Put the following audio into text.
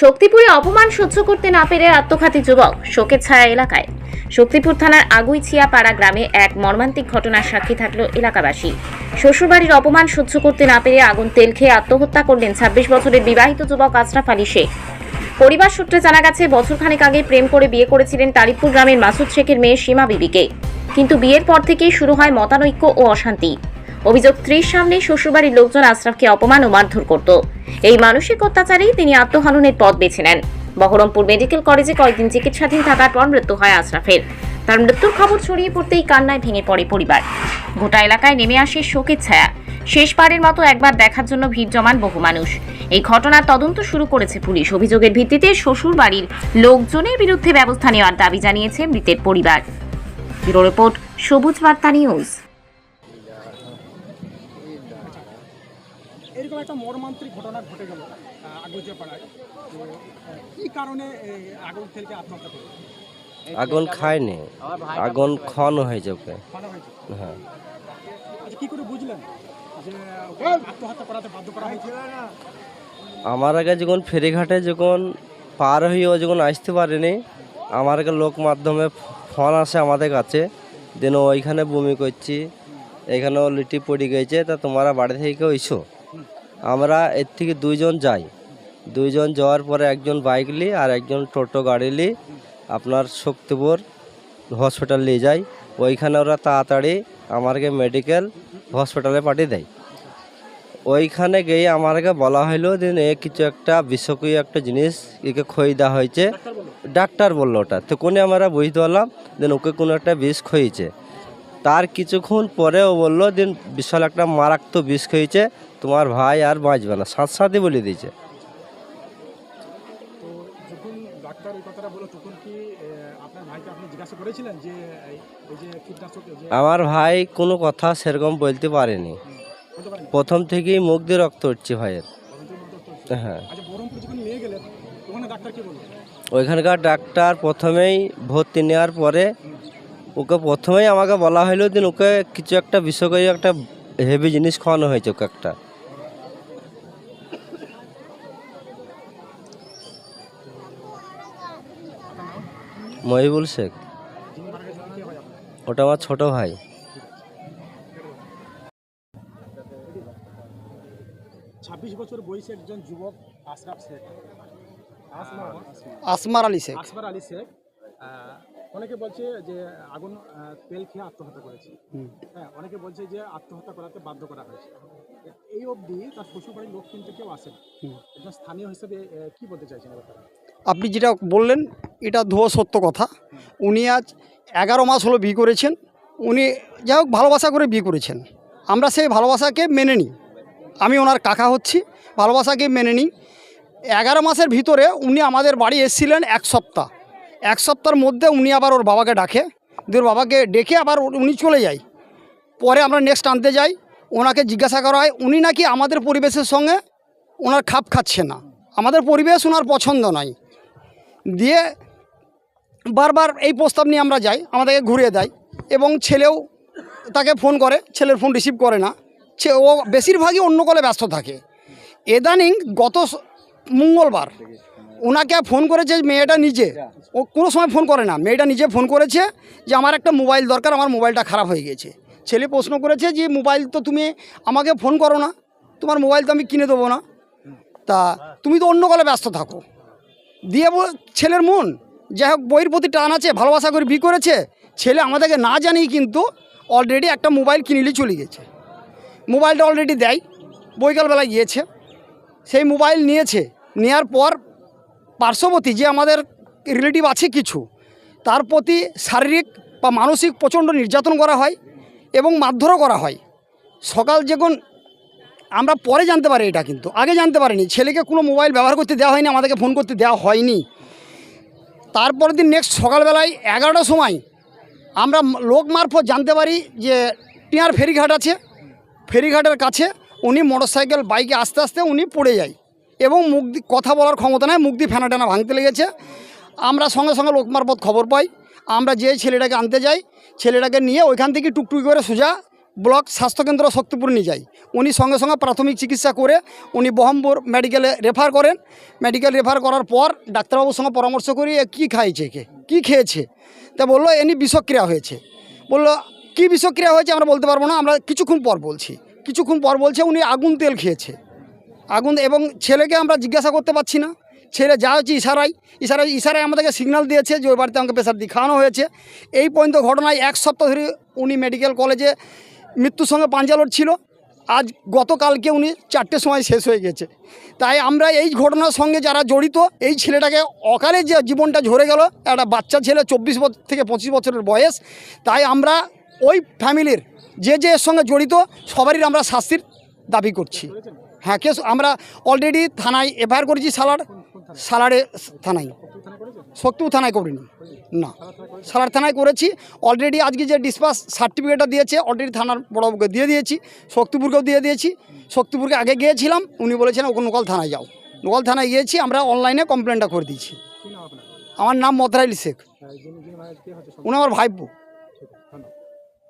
শক্তিপুরে অপমান সহ্য করতে না পেরে আত্মঘাতী যুবক শোকের ছায়া এলাকায়। শক্তিপুর থানার আগুইছিয়া পাড়া গ্রামে এক মর্মান্তিক ঘটনার সাক্ষী থাকল এলাকাবাসী। শ্বশুরবাড়ির অপমান সহ্য করতে না পেরে আগুন তেল খেয়ে আত্মহত্যা করলেন ছাব্বিশ বছরের বিবাহিত যুবক আশরাফ আলী শেখ। পরিবার সূত্রে জানা গেছে, বছরখানেক আগে প্রেম করে বিয়ে করেছিলেন তারিফপুর গ্রামের মাসুদ শেখের মেয়ে সীমা বিবিকে। কিন্তু বিয়ের পর থেকেই শুরু হয় মতানৈক্য ও অশান্তি। অভিযোগ স্ত্রীর সামনে শ্বশুরবাড়ির লোকজন আশরাফকে অপমান ও মারধর করত। এই মানসিক অত্যাচারেই তিনি আত্মহননের পথ বেছে নেন। বহরমপুর মেডিকেল কলেজে কয়েকদিন চিকিৎসাধীন থাকার পর মৃত্যু হয় আশরাফের। তার মৃত্যুর খবর ছড়িয়ে পড়তেই কান্নায় ভেঙে পড়ে পরিবার। গোটা এলাকায় নেমে আসে শোকের ছায়া। শেষবারের মতো একবার দেখার জন্য ভিড় জমান বহু মানুষ। এই ঘটনার তদন্ত শুরু করেছে পুলিশ। অভিযোগের ভিত্তিতে শ্বশুর বাড়ির লোকজনের বিরুদ্ধে ব্যবস্থা নেওয়ার দাবি জানিয়েছে মৃতের পরিবার। ব্যুরো রিপোর্ট, সবুজ বার্তা নিউজ। একটা মর্মান্তিক ঘটনা ঘটে গেল আগুজে তো আহ, কি কারণে আগুন থেকে আত্মহত্যা করল? আগুন খায়নি। আগুন খন মানা হয়েছে? হ্যাঁ। আচ্ছা কি করে বুঝলেন যে আত্মহত্যা করাতে বাধ্য করা হয়েছে? আমার আগে যখন ফেরিঘাটে যখন পার হয়ে ও যখন আসতে পারেনি আমার আগে লোক মাধ্যমে ফোন আসে আমাদের কাছে দিন ওইখানে বমি করছি এখানেও লিটি পড়ে গেছে তা তোমরা বাড়ি থেকে ইসো আমরা এর থেকে দুইজন যাই। দুইজন যাওয়ার পরে একজন বাইক লি আর একজন টোটো গাড়ি লি আপনার শক্তিপুর হসপিটাল নিয়ে যাই। ওইখানে ওরা তাড়াতাড়ি আমাকে মেডিকেল হসপিটালে পাঠিয়ে দেয়। ওইখানে গিয়ে আমাকে বলা হলো দিন এ কিছু একটা বিষকীয় একটা জিনিস একে খই দেওয়া হয়েছে। ডাক্তার বলল ওটা। তো কোনে আমরা বুঝতে পারলাম দেন ওকে কোনো একটা বিষ খইছে তার কিছুক্ষণ পরে ও বলল দিন বিশাল একটা মারাত্মক বিষ খেয়েছে তোমার ভাই আর বাঁচবে না। সাথে সাথে বলে দিয়েছে। যে যে যে আমার ভাই কোনো কথা সেরকম বলতে পারেনি। প্রথম থেকেই মুখ দিয়ে রক্ত উঠছে ভাইয়ের। হ্যাঁ। আচ্ছা ওইখানকার ডাক্তার প্রথমেই ভর্তি নেওয়ার পরে ওকে প্রথমেই আমাকে বলা হলো দিন ওকে কিছু একটা বিষয়করী একটা হেভি জিনিস খাওয়ানো হয়েছে ওকে একটা। মহিবুল শেখ ওটা আমার ছোট ভাই। ছাব্বিশ বছর বয়সী একজন যুবক আশরাফ শেখ। আসমার আলী শেখ। আসফার আলী শেখ। অনেকে বলছে যে আগুন তেল খেয়ে আত্মহত্যা করেছে। হ্যাঁ অনেকে বলছে যে আত্মহত্যা করাতে বাধ্য করা হয়েছে। এই অবধি তার শ্বশুরবাড়ির লোক কিন্তু কেউ আসেন। একজন স্থানীয় হিসেবে কি বলতে চাইছেন ব্যাপারে? আপনি যেটা বললেন এটা ধোয়া সত্য কথা। উনি আজ এগারো মাস হলো বিয়ে করেছেন। উনি যাই হোক ভালোবাসা করে বিয়ে করেছেন। আমরা সেই ভালোবাসাকে মেনে নিই। আমি ওনার কাকা হচ্ছি ভালোবাসাকে মেনে নিই। এগারো মাসের ভিতরে উনি আমাদের বাড়ি এসেছিলেন এক সপ্তাহ। এক সপ্তাহের মধ্যে উনি আবার ওর বাবাকে ডাকে। দিয়ে ওর বাবাকে ডেকে আবার উনি চলে যায়। পরে আমরা নেক্সট আনতে যাই। ওনাকে জিজ্ঞাসা করা হয়, উনি নাকি আমাদের পরিবেশের সঙ্গে ওনার খাপ খাচ্ছে না? আমাদের পরিবেশ ওনার পছন্দ নয়। দিয়ে বারবার এই প্রস্তাব নিয়ে আমরা যাই, আমাদেরকে ঘুরিয়ে দেয় এবং ছেলেও তাকে ফোন করে, ছেলের ফোন রিসিভ করে না। ও বেশিরভাগই অন্য কলে ব্যস্ত থাকে। এদানিং গত মঙ্গলবার ওনাকে ফোন করেছে মেয়েটা নিজে। ও কোনো সময় ফোন করে না। মেয়েটা নিজে ফোন করেছে যে আমার একটা মোবাইল দরকার আমার মোবাইলটা খারাপ হয়ে গেছে। ছেলে প্রশ্ন করেছে যে মোবাইল তো তুমি আমাকে ফোন করো না। তোমার মোবাইল তো আমি কিনে দেবো না। তা তুমি তো অন্য কলে ব্যস্ত থাকো। দিয়ে বল ছেলের মন যাই হোক বইয়ের প্রতি টান আছে ভালোবাসা করে বি করেছে। ছেলে আমাদেরকে না জানিয়ে কিন্তু অলরেডি একটা মোবাইল কিনলে চলে গেছে। মোবাইলটা অলরেডি দেয় বৈকালবেলায় গিয়েছে। সেই মোবাইল নিয়েছে। নেওয়ার পর পার্শ্ববর্তী যে আমাদের রিলেটিভ আছে কিছু, তার প্রতি শারীরিক বা মানসিক প্রচণ্ড নির্যাতন করা হয় এবং মারধরও করা হয়। সকাল যখন আমরা পরে জানতে পারি এটা কিন্তু, আগে জানতে পারিনি, ছেলেকে কোনো মোবাইল ব্যবহার করতে দেওয়া হয়নি, আমাদেরকে ফোন করতে দেওয়া হয়নি। তারপরের দিন নেক্সট সকালবেলায় এগারোটার সময় আমরা লোক মারফত জানতে পারি যে টিয়ার ফেরিঘাট আছে, ফেরিঘাটের কাছে উনি মোটরসাইকেল বাইকে আস্তে আস্তে উনি পড়ে যায়। এবং মুখ কথা বলার ক্ষমতা নেই, মুখ দিয়ে ফেনা টেনা ভাঙতে লেগেছে। আমরা সঙ্গে সঙ্গে লোক মারফত খবর পাই। আমরা যে ছেলেটাকে আনতে যাই, ছেলেটাকে নিয়ে ওইখান থেকে টুকটুকি করে সোজা ব্লক স্বাস্থ্যকেন্দ্র শক্তিপুর নিয়ে যাই। উনি সঙ্গে সঙ্গে প্রাথমিক চিকিৎসা করে উনি বহরমপুর মেডিকেলে রেফার করেন। মেডিকেল রেফার করার পর ডাক্তারবাবুর সঙ্গে পরামর্শ করি কী খাইছে কে? কী খেয়েছে? তা বলল এনি বিষক্রিয়া হয়েছে। বলল, কী বিষক্রিয়া হয়েছে আমরা বলতে পারব না, আমরা কিছুক্ষণ পর বলছি। কিছুক্ষণ পর বলছে, উনি আগুন তেল খেয়েছে। আগুন এবং ছেলেকে আমরা জিজ্ঞাসা করতে পারছি না। ছেলে যা হচ্ছে ইশারায় ইশারায় ইশারায় আমাদেরকে সিগন্যাল দিয়েছে যে ওই বাড়িতে আমাকে প্রেশার দিয়ে খাওয়ানো হয়েছে। এই পর্যন্ত ঘটনায় এক সপ্তাহ ধরে উনি মেডিকেল কলেজে মৃত্যুর সঙ্গে পাঞ্জালোর ছিল। আজ গতকালকে উনি চারটের সময় শেষ হয়ে গেছে। তাই আমরা এই ঘটনার সঙ্গে যারা জড়িত, এই ছেলেটাকে অকালে যে জীবনটা ঝরে গেল, একটা বাচ্চা ছেলে চব্বিশ বছর থেকে পঁচিশ বছরের বয়স, তাই আমরা ওই ফ্যামিলির যে যে এর সঙ্গে জড়িত সবারই আমরা শাস্তির দাবি করছি। হ্যাঁ কেস আমরা অলরেডি থানায় এফআইআর করেছি সালার। সালারে থানায়। শক্তিপুর থানায় করিনি। না। সালার থানায় করেছি। অলরেডি আজকে যে ডিসপাস সার্টিফিকেটটা দিয়েছে অলরেডি থানার বড়বাবুকে দিয়ে দিয়েছি, শক্তিপুরকেও দিয়ে দিয়েছি। শক্তিপুরকে আগে গিয়েছিলাম, উনি বলেছেন, ওকে নোকাল থানায় যাও। নোকাল থানায় গিয়েছি, আমরা অনলাইনে কমপ্লেনটা করে দিয়েছি। আমার নাম মতরাইল শেখ। উনি আমার ভাইপো।